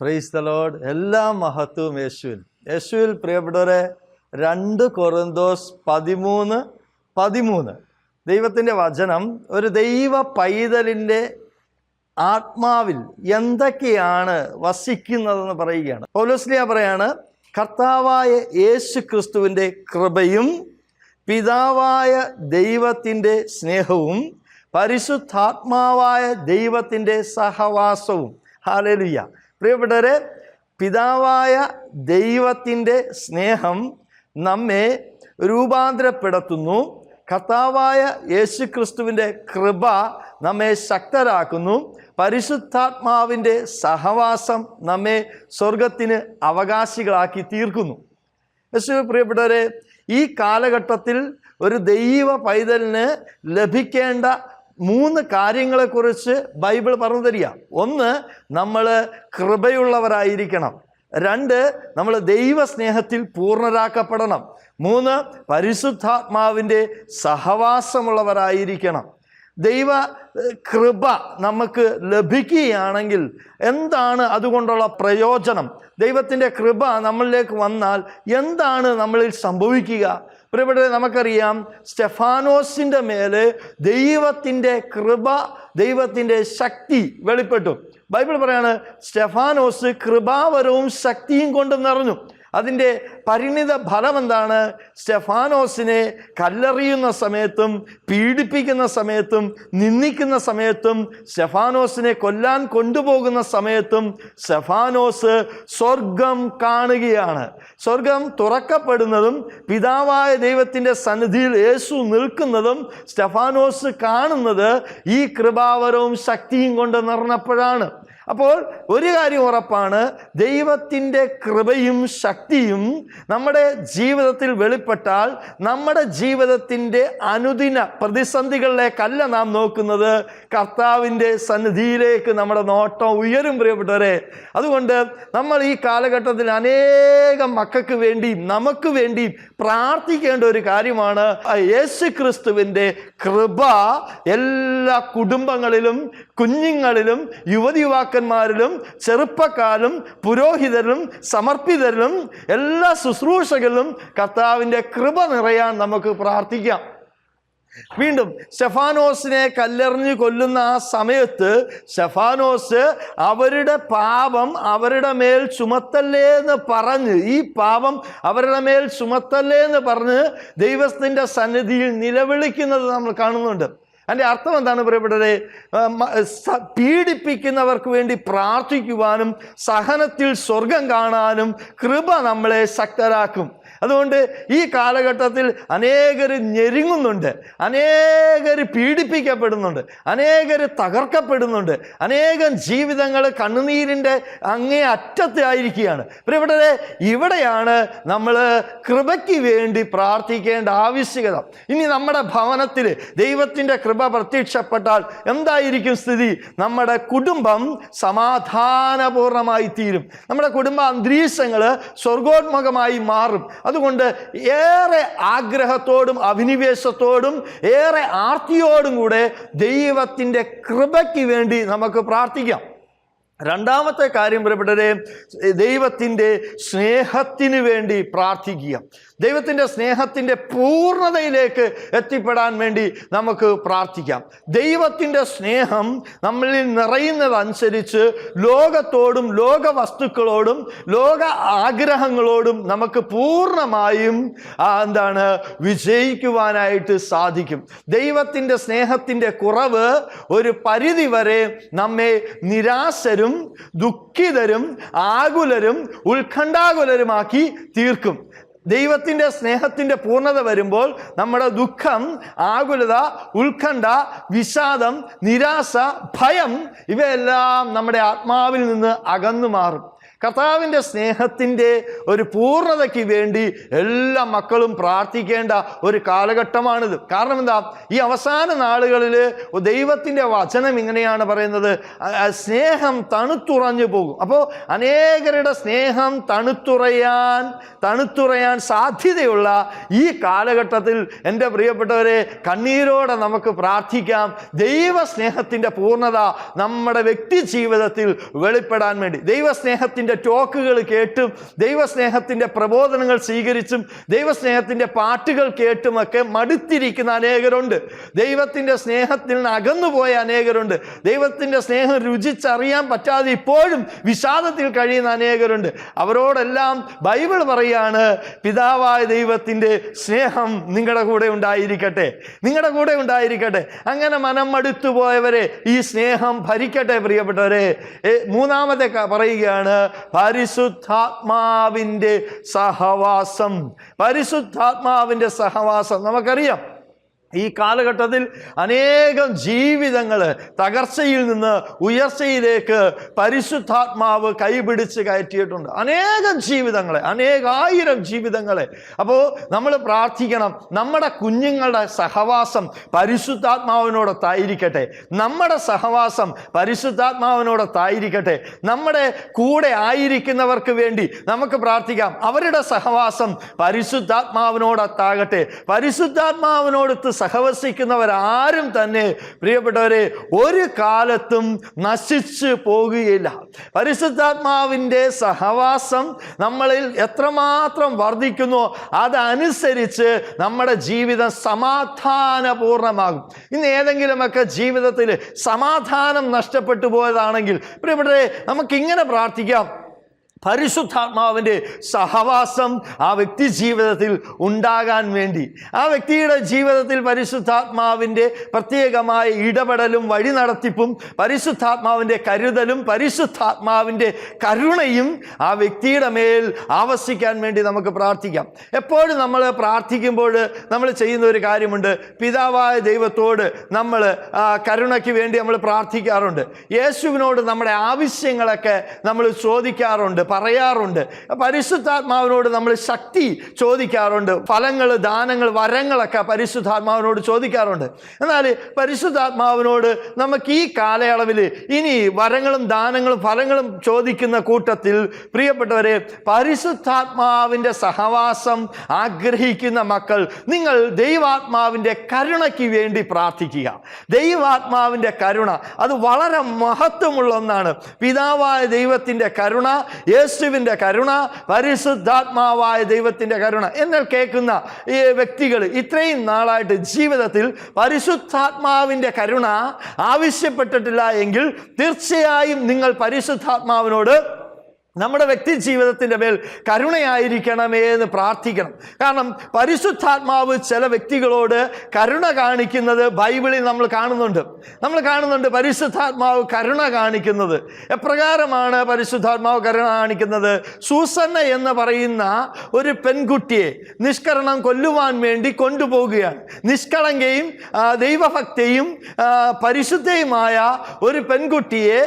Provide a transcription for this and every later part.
Praise the load എല്ലാ മഹത്വവും യേശുവിൽ. യേശുവിൽ പ്രിയപ്പെട്ടവരെ രണ്ട് കൊറിന്തോസ് പതിമൂന്ന് പതിമൂന്ന്. ദൈവത്തിന്റെ വചനം ഒരു ദൈവ പൈതലിന്റെ ആത്മാവിൽ എന്തൊക്കെയാണ് വസിക്കുന്നതെന്ന് പറയുകയാണ്. പൗലോസ്ലിയ പറയാണ് കർത്താവായ യേശു ക്രിസ്തുവിന്റെ കൃപയും പിതാവായ ദൈവത്തിന്റെ സ്നേഹവും പരിശുദ്ധാത്മാവായ ദൈവത്തിന്റെ സഹവാസവും. ഹാലലുയ്യ പ്രിയപ്പെട്ടവരെ പിതാവായ ദൈവത്തിന്റെ സ്നേഹം നമ്മെ രൂപാന്തരപ്പെടുത്തുന്നു. കർത്താവായ യേശു ക്രിസ്തുവിന്റെ കൃപ നമ്മെ ശക്തരാക്കുന്നു. പരിശുദ്ധാത്മാവിന്റെ സഹവാസം നമ്മെ സ്വർഗത്തിന് അവകാശികളാക്കി തീർക്കുന്നു. യേശു പ്രിയപ്പെട്ടവരെ ഈ കാലഘട്ടത്തിൽ ഒരു ദൈവ പൈതലിന് ലഭിക്കേണ്ട മൂന്ന് കാര്യങ്ങളെക്കുറിച്ച് ബൈബിൾ പറഞ്ഞു തരിക ഒന്ന് നമ്മൾ കൃപയുള്ളവരായിരിക്കണം. രണ്ട് നമ്മൾ ദൈവസ്നേഹത്തിൽ പൂർണരാക്കപ്പെടണം. മൂന്ന് പരിശുദ്ധാത്മാവിന്റെ സഹവാസമുള്ളവരായിരിക്കണം. ദൈവ കൃപ നമുക്ക് ലഭിക്കുകയാണെങ്കിൽ എന്താണ് അതുകൊണ്ടുള്ള പ്രയോജനം? ദൈവത്തിന്റെ കൃപ നമ്മളിലേക്ക് വന്നാൽ എന്താണ് നമ്മളിൽ സംഭവിക്കുക? പ്രിയപ്പെട്ടവരെ നമുക്കറിയാം സ്റ്റെഫാനോസിന്റെ മേലെ ദൈവത്തിന്റെ കൃപ ദൈവത്തിന്റെ ശക്തി വെളിപ്പെട്ടു. ബൈബിൾ പറയാണ് സ്റ്റെഫാനോസ് കൃപാവരവും ശക്തിയും കൊണ്ട് നിറഞ്ഞു. അതിന്റെ പരിണിത ഫലം എന്താണ് സ്റ്റെഫാനോസിനെ കല്ലെറിയുന്ന സമയത്തും പീഡിപ്പിക്കുന്ന സമയത്തും നിന്ദിക്കുന്ന സമയത്തും സ്റ്റെഫാനോസിനെ കൊല്ലാൻ കൊണ്ടുപോകുന്ന സമയത്തും സ്റ്റെഫാനോസ് സ്വർഗം കാണുകയാണ്. സ്വർഗം തുറക്കപ്പെടുന്നതും പിതാവായ ദൈവത്തിന്റെ സന്നിധിയിൽ യേശു നിൽക്കുന്നതും സ്റ്റെഫാനോസ് കാണുന്നത് ഈ കൃപാവരവും ശക്തിയും കൊണ്ട് നിറഞ്ഞപ്പോഴാണ്. അപ്പോൾ ഒരു കാര്യം ഉറപ്പാണ് ദൈവത്തിന്റെ കൃപയും ശക്തിയും നമ്മുടെ ജീവിതത്തിൽ വെളിപ്പെട്ടാൽ നമ്മുടെ ജീവിതത്തിന്റെ അനുദിന പ്രതിസന്ധികളിലേക്കല്ല നാം നോക്കുന്നത്. കർത്താവിന്റെ സന്നിധിയിലേക്ക് നമ്മുടെ നോട്ടം ഉയരും പ്രിയപ്പെട്ടവരെ. അതുകൊണ്ട് നമ്മൾ ഈ കാലഘട്ടത്തിൽ അനേകം മക്കൾക്ക് വേണ്ടിയും നമുക്ക് വേണ്ടിയും പ്രാർത്ഥിക്കേണ്ട ഒരു കാര്യമാണ് യേശു ക്രിസ്തുവിന്റെ കൃപ എല്ലാ കുടുംബങ്ങളിലും കുഞ്ഞുങ്ങളിലും യുവതി യുവാക്കന്മാരിലും ചെറുപ്പക്കാരും പുരോഹിതരിലും സമർപ്പിതരിലും എല്ലാ ശുശ്രൂഷകളിലും കർത്താവിന്റെ കൃപ നിറയാൻ നമുക്ക് പ്രാർത്ഥിക്കാം. വീണ്ടും ഷെഫാനോസിനെ കല്ലെറിഞ്ഞ് കൊല്ലുന്ന ആ സമയത്ത് ഷെഫാനോസ് അവരുടെ പാപം അവരുടെ മേൽ ചുമത്തല്ലേ എന്ന് പറഞ്ഞ് ഈ പാപം അവരുടെ മേൽ ചുമത്തല്ലേ എന്ന് പറഞ്ഞ് ദൈവത്തിന്റെ സന്നിധിയിൽ നിലവിളിക്കുന്നത് നമ്മൾ കാണുന്നുണ്ട്. അതിന്റെ അർത്ഥം എന്താണ് സ- പീഡിപ്പിക്കുന്നവർക്ക് വേണ്ടി പ്രാർത്ഥിക്കുവാനും സഹനത്തിൽ സ്വർഗം കാണാനും കൃപ നമ്മളെ ശക്തരാക്കും. അതുകൊണ്ട് ഈ കാലഘട്ടത്തിൽ അനേകർ ഞെരുങ്ങുന്നുണ്ട് അനേകർ പീഡിപ്പിക്കപ്പെടുന്നുണ്ട് അനേകർ തകർക്കപ്പെടുന്നുണ്ട് അനേകം ജീവിതങ്ങൾ കണ്ണുനീരിന്റെ അങ്ങേ അറ്റത്തായിരിക്കുകയാണ്. ഇവിടെ ഇവിടെയാണ് നമ്മൾ കൃപയ്ക്ക് വേണ്ടി പ്രാർത്ഥിക്കേണ്ട ആവശ്യകത. ഇനി നമ്മുടെ ഭവനത്തിൽ ദൈവത്തിന്റെ കൃപ പ്രത്യക്ഷപ്പെട്ടാൽ എന്തായിരിക്കും സ്ഥിതി? നമ്മുടെ കുടുംബം സമാധാനപൂർണമായി തീരും നമ്മുടെ കുടുംബ അന്തരീക്ഷങ്ങൾ സ്വർഗോത്മകമായി മാറും അതുകൊണ്ട് ഏറെ ആഗ്രഹത്തോടും അഭിനിവേശത്തോടും ഏറെ ആർത്തിയോടും കൂടെ ദൈവത്തിന്റെ കൃപയ്ക്ക് വേണ്ടി നമുക്ക് പ്രാർത്ഥിക്കാം. രണ്ടാമത്തെ കാര്യം പ്രിയപ്പെട്ടവരെ ദൈവത്തിന്റെ സ്നേഹത്തിന് വേണ്ടി പ്രാർത്ഥിക്കുക. ദൈവത്തിന്റെ സ്നേഹത്തിന്റെ പൂർണതയിലേക്ക് എത്തിപ്പെടാൻ വേണ്ടി നമുക്ക് പ്രാർത്ഥിക്കാം. ദൈവത്തിന്റെ സ്നേഹം നമ്മളിൽ നിറയുന്നതനുസരിച്ച് ലോകത്തോടും ലോക വസ്തുക്കളോടും ലോക ആഗ്രഹങ്ങളോടും നമുക്ക് പൂർണമായും എന്താണ് വിജയിക്കുവാനായിട്ട് സാധിക്കും. ദൈവത്തിന്റെ സ്നേഹത്തിന്റെ കുറവ് ഒരു പരിധി വരെ നമ്മെ നിരാശരും ദുഃഖിതരും ആകുലരും ഉത്കണ്ഠാകുലരുമാക്കി തീർക്കും. ദൈവത്തിന്റെ സ്നേഹത്തിന്റെ പൂർണത വരുമ്പോൾ നമ്മുടെ ദുഃഖം ആകുലത ഉത്കണ്ഠ വിഷാദം നിരാശ ഭയം ഇവയെല്ലാം നമ്മുടെ ആത്മാവിൽ നിന്ന് അകന്നു മാറും. കർത്താവിന്റെ സ്നേഹത്തിന്റെ ഒരു പൂർണതയ്ക്ക് വേണ്ടി എല്ലാ മക്കളും പ്രാർത്ഥിക്കേണ്ട ഒരു കാലഘട്ടമാണിത്. കാരണം എന്താ? ഈ അവസാന നാളുകളിൽ ദൈവത്തിന്റെ വചനം ഇങ്ങനെയാണ് പറയുന്നത്. സ്നേഹം തണുത്തുറഞ്ഞു പോകും. അപ്പോൾ അനേകരുടെ സ്നേഹം തണുത്തുറയാൻ തണുത്തുറയാൻ സാധ്യതയുള്ള ഈ കാലഘട്ടത്തിൽ എന്റെ പ്രിയപ്പെട്ടവരെ കണ്ണീരോടെ നമുക്ക് പ്രാർത്ഥിക്കാം. ദൈവസ്നേഹത്തിന്റെ പൂർണത നമ്മുടെ വ്യക്തി ജീവിതത്തിൽ വെളിപ്പെടാൻ വേണ്ടി. ദൈവസ്നേഹത്തിന്റെ ടോക്കുകൾ കേട്ടും ദൈവസ്നേഹത്തിന്റെ പ്രബോധനങ്ങൾ സ്വീകരിച്ചും ദൈവസ്നേഹത്തിന്റെ പാട്ടുകൾ കേട്ടുമൊക്കെ മടുത്തിരിക്കുന്ന അനേകരുണ്ട്. ദൈവത്തിന്റെ സ്നേഹത്തിൽ നിന്ന് അകന്നുപോയ അനേകരുണ്ട്. ദൈവത്തിന്റെ സ്നേഹം രുചിച്ചറിയാൻ പറ്റാതെ ഇപ്പോഴും വിഷാദത്തിൽ കഴിയുന്ന അനേകരുണ്ട്. അവരോടെല്ലാം ബൈബിൾ പറയാണ് പിതാവായ ദൈവത്തിന്റെ സ്നേഹം നിങ്ങളുടെ കൂടെ ഉണ്ടായിരിക്കട്ടെ നിങ്ങളുടെ കൂടെ ഉണ്ടായിരിക്കട്ടെ. അങ്ങനെ മനം മടുത്തു പോയവരെ ഈ സ്നേഹം ഭരിക്കട്ടെ പ്രിയപ്പെട്ടവരെ. മൂന്നാമത്തെ പറയുകയാണ് പരിശുദ്ധാത്മാവിന്റെ സഹവാസം. പരിശുദ്ധാത്മാവിന്റെ സഹവാസം. നമുക്കറിയാം ഈ കാലഘട്ടത്തിൽ അനേകം ജീവിതങ്ങൾ തകർച്ചയിൽ നിന്ന് ഉയർച്ചയിലേക്ക് പരിശുദ്ധാത്മാവ് കൈപിടിച്ച് കയറ്റിയിട്ടുണ്ട്. അനേകം ജീവിതങ്ങളെ അനേകായിരം ജീവിതങ്ങളെ. അപ്പോൾ നമ്മൾ പ്രാർത്ഥിക്കണം നമ്മുടെ കുഞ്ഞുങ്ങളുടെ സഹവാസം പരിശുദ്ധാത്മാവിനോടൊത്തായിരിക്കട്ടെ. നമ്മുടെ സഹവാസം പരിശുദ്ധാത്മാവിനോടൊത്തായിരിക്കട്ടെ. നമ്മുടെ കൂടെ ആയിരിക്കുന്നവർക്ക് വേണ്ടി നമുക്ക് പ്രാർത്ഥിക്കാം. അവരുടെ സഹവാസം പരിശുദ്ധാത്മാവിനോടൊത്താകട്ടെ. പരിശുദ്ധാത്മാവിനോടൊത്ത് സഹവസിക്കുന്നവരാരും തന്നെ പ്രിയപ്പെട്ടവരെ ഒരു കാലത്തും നശിച്ചു പോകുകയില്ല. പരിശുദ്ധാത്മാവിന്റെ സഹവാസം നമ്മളിൽ എത്രമാത്രം വർദ്ധിക്കുന്നു അതനുസരിച്ച് നമ്മുടെ ജീവിതം സമാധാനപൂർണമാകും ഇന്ന് ഏതെങ്കിലുമൊക്കെ ജീവിതത്തിൽ സമാധാനം നഷ്ടപ്പെട്ടു പോയതാണെങ്കിൽ പ്രിയപ്പെട്ടവരെ നമുക്കിങ്ങനെ പ്രാർത്ഥിക്കാം. പരിശുദ്ധാത്മാവിന്റെ സഹവാസം ആ വ്യക്തി ജീവിതത്തിൽ ഉണ്ടാകാൻ വേണ്ടി. ആ വ്യക്തിയുടെ ജീവിതത്തിൽ പരിശുദ്ധാത്മാവിന്റെ പ്രത്യേകമായ ഇടപെടലും വഴി നടത്തിപ്പും പരിശുദ്ധാത്മാവിന്റെ കരുതലും പരിശുദ്ധാത്മാവിന്റെ കരുണയും ആ വ്യക്തിയുടെ മേൽ ആവസിക്കാൻ വേണ്ടി നമുക്ക് പ്രാർത്ഥിക്കാം. എപ്പോഴും നമ്മൾ പ്രാർത്ഥിക്കുമ്പോൾ നമ്മൾ ചെയ്യുന്ന ഒരു കാര്യമുണ്ട്. പിതാവായ ദൈവത്തോട് നമ്മൾ കരുണയ്ക്ക് വേണ്ടി നമ്മൾ പ്രാർത്ഥിക്കാറുണ്ട്. യേശുവിനോട് നമ്മുടെ ആവശ്യങ്ങളൊക്കെ നമ്മൾ ചോദിക്കാറുണ്ട്. പറയാറുണ്ട്. പരിശുദ്ധാത്മാവിനോട് നമ്മൾ ശക്തി ചോദിക്കാറുണ്ട്. ഫലങ്ങൾ ദാനങ്ങൾ വരങ്ങളൊക്കെ പരിശുദ്ധാത്മാവിനോട് ചോദിക്കാറുണ്ട്. എന്നാൽ പരിശുദ്ധാത്മാവിനോട് നമുക്ക് ഈ കാലയളവിൽ ഇനി വരങ്ങളും ദാനങ്ങളും ഫലങ്ങളും ചോദിക്കുന്ന കൂട്ടത്തിൽ പ്രിയപ്പെട്ടവരെ പരിശുദ്ധാത്മാവിന്റെ സഹവാസം ആഗ്രഹിക്കുന്ന മക്കൾ നിങ്ങൾ ദൈവാത്മാവിന്റെ കരുണയ്ക്ക് വേണ്ടി പ്രാർത്ഥിക്കുക. ദൈവാത്മാവിന്റെ കരുണ അത് വളരെ മഹത്വമുള്ള ഒന്നാണ്. പിതാവായ ദൈവത്തിന്റെ കരുണ യേശുവിന്റെ കരുണ പരിശുദ്ധാത്മാവായ ദൈവത്തിന്റെ കരുണ എന്നാൽ കേൾക്കുന്ന ഈ വ്യക്തികൾ ഇത്രയും നാളായിട്ട് ജീവിതത്തിൽ പരിശുദ്ധാത്മാവിന്റെ കരുണ ആവശ്യപ്പെട്ടിട്ടില്ല എങ്കിൽ തീർച്ചയായും നിങ്ങൾ പരിശുദ്ധാത്മാവിനോട് നമ്മുടെ വ്യക്തി ജീവിതത്തിന്റെ മേൽ കരുണയായിരിക്കണമേ എന്ന് പ്രാർത്ഥിക്കണം. കാരണം പരിശുദ്ധാത്മാവ് ചില വ്യക്തികളോട് കരുണ കാണിക്കുന്നത് ബൈബിളിൽ നമ്മൾ കാണുന്നുണ്ട്. നമ്മൾ കാണുന്നുണ്ട് പരിശുദ്ധാത്മാവ് കരുണ കാണിക്കുന്നത്. എപ്രകാരമാണ് പരിശുദ്ധാത്മാവ് കരുണ കാണിക്കുന്നത്? സൂസന്ന എന്ന് പറയുന്ന ഒരു പെൺകുട്ടിയെ നിഷ്കരണം കൊല്ലുവാൻ വേണ്ടി കൊണ്ടുപോകുകയാണ്. നിഷ്കളങ്കയും ദൈവഭക്തയും പരിശുദ്ധയുമായ ഒരു പെൺകുട്ടിയെ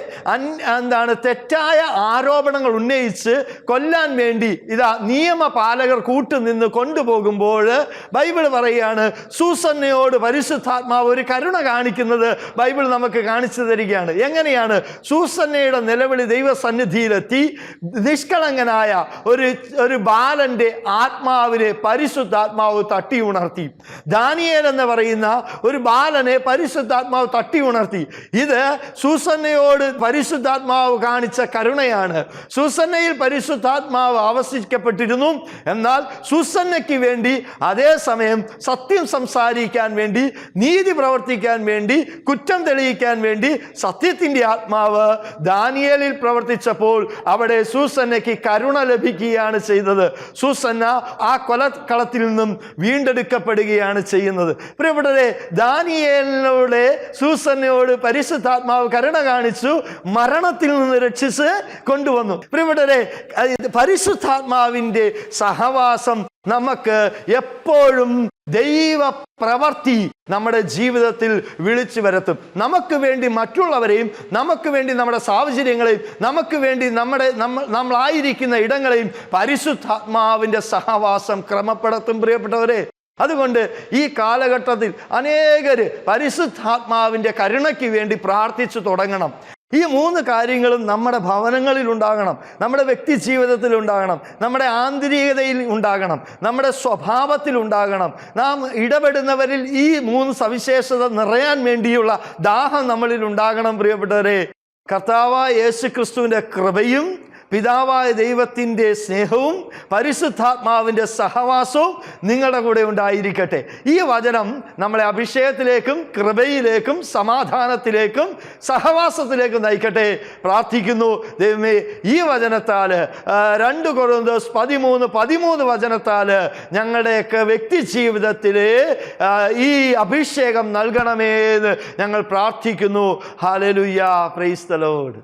എന്താണ് തെറ്റായ ആരോപണങ്ങൾ ഉന്നയിച്ച് കൊല്ലാൻ വേണ്ടി ഇതാ നിയമപാലകർ കൂട്ടുനിന്ന് കൊണ്ടുപോകുമ്പോൾ ബൈബിൾ പറയുകയാണ് സൂസന്നയോട് പരിശുദ്ധാത്മാവ് ഒരു കരുണ കാണിക്കുന്നത് ബൈബിൾ നമുക്ക് കാണിച്ചു തരികയാണ്. എങ്ങനെയാണ്? സൂസന്നയുടെ നിലവിളി ദൈവസന്നിധിയിലെത്തി നിഷ്കളങ്കനായ ഒരു ഒരു ബാലന്റെ ആത്മാവിനെ പരിശുദ്ധാത്മാവ് തട്ടി ഉണർത്തി. ദാനിയേൽ എന്ന് പറയുന്ന ഒരു ബാലനെ പരിശുദ്ധാത്മാവ് തട്ടി ഉണർത്തി. ഇത് സൂസന്നയോട് പരിശുദ്ധാത്മാവ് കാണിച്ച കരുണയാണ്. സൂസന്നയിൽ പരിശുദ്ധാത്മാവ് ആവസിക്കപ്പെട്ടിരുന്നു. എന്നാൽ സൂസന്നയ്ക്ക് വേണ്ടി അതേസമയം സത്യം സംസാരിക്കാൻ വേണ്ടി നീതി പ്രവർത്തിക്കാൻ വേണ്ടി കുറ്റം തെളിയിക്കാൻ വേണ്ടി സത്യത്തിന്റെ ആത്മാവ് ദാനിയേലിൽ പ്രവർത്തിച്ചപ്പോൾ അവിടെ സൂസന്നയ്ക്ക് കരുണ ലഭിക്കുകയാണ് ചെയ്തത്. സൂസന്ന ആ കൊലക്കളത്തിൽ നിന്നും വീണ്ടെടുക്കപ്പെടുകയാണ് ചെയ്യുന്നത്. പ്രിയപ്പെട്ടവരെ ദാനിയേലിനോട് സൂസന്നയോട് പരിശുദ്ധാത്മാവ് കരുണ കാണിച്ചു മരണത്തിൽ നിന്ന് രക്ഷിച്ച് കൊണ്ടുവന്നു. പരിശുദ്ധാത്മാവിന്റെ പരിശുദ്ധാത്മാവിന്റെ സഹവാസം നമുക്ക് എപ്പോഴും ദൈവ പ്രവർത്തി നമ്മുടെ ജീവിതത്തിൽ വിളിച്ചു വരത്തും. നമുക്ക് വേണ്ടി മറ്റുള്ളവരെയും നമുക്ക് വേണ്ടി നമ്മുടെ സാഹചര്യങ്ങളെയും നമുക്ക് വേണ്ടി നമ്മുടെ നമ്മൾ നമ്മളായിരിക്കുന്ന ഇടങ്ങളെയും പരിശുദ്ധാത്മാവിന്റെ സഹവാസം ക്രമപ്പെടുത്തും പ്രിയപ്പെട്ടവരെ. അതുകൊണ്ട് ഈ കാലഘട്ടത്തിൽ അനേകർ പരിശുദ്ധാത്മാവിന്റെ കരുണയ്ക്ക് വേണ്ടി പ്രാർത്ഥിച്ചു തുടങ്ങണം. ഈ മൂന്ന് കാര്യങ്ങളും നമ്മുടെ ഭവനങ്ങളിൽ ഉണ്ടാകണം നമ്മുടെ വ്യക്തി ജീവിതത്തിൽ ഉണ്ടാകണം നമ്മുടെ ആന്തരികതയിൽ ഉണ്ടാകണം നമ്മുടെ സ്വഭാവത്തിൽ ഉണ്ടാകണം. നാം ഇടപെടുന്നവരിൽ ഈ മൂന്ന് സവിശേഷത നിറയാൻ വേണ്ടിയുള്ള ദാഹം നമ്മളിൽ ഉണ്ടാകണം പ്രിയപ്പെട്ടവരെ. കർത്താവ യേശു ക്രിസ്തുവിന്റെ കൃപയും പിതാവായ ദൈവത്തിന്റെ സ്നേഹവും പരിശുദ്ധാത്മാവിന്റെ സഹവാസവും നിങ്ങളുടെ കൂടെ ഉണ്ടായിരിക്കട്ടെ. ഈ വചനം നമ്മളെ അഭിഷേകത്തിലേക്കും കൃപയിലേക്കും സമാധാനത്തിലേക്കും സഹവാസത്തിലേക്കും നയിക്കട്ടെ. പ്രാർത്ഥിക്കുന്നു. ദൈവമേ ഈ വചനത്താൽ രണ്ട് ദിവസം പതിമൂന്ന് പതിമൂന്ന് വചനത്താൽ ഞങ്ങളുടെയൊക്കെ വ്യക്തി ജീവിതത്തിൽ ഈ അഭിഷേകം നൽകണമേ എന്ന് ഞങ്ങൾ പ്രാർത്ഥിക്കുന്നു. ഹാലലുയ്യ പ്രൈസ്തലോട്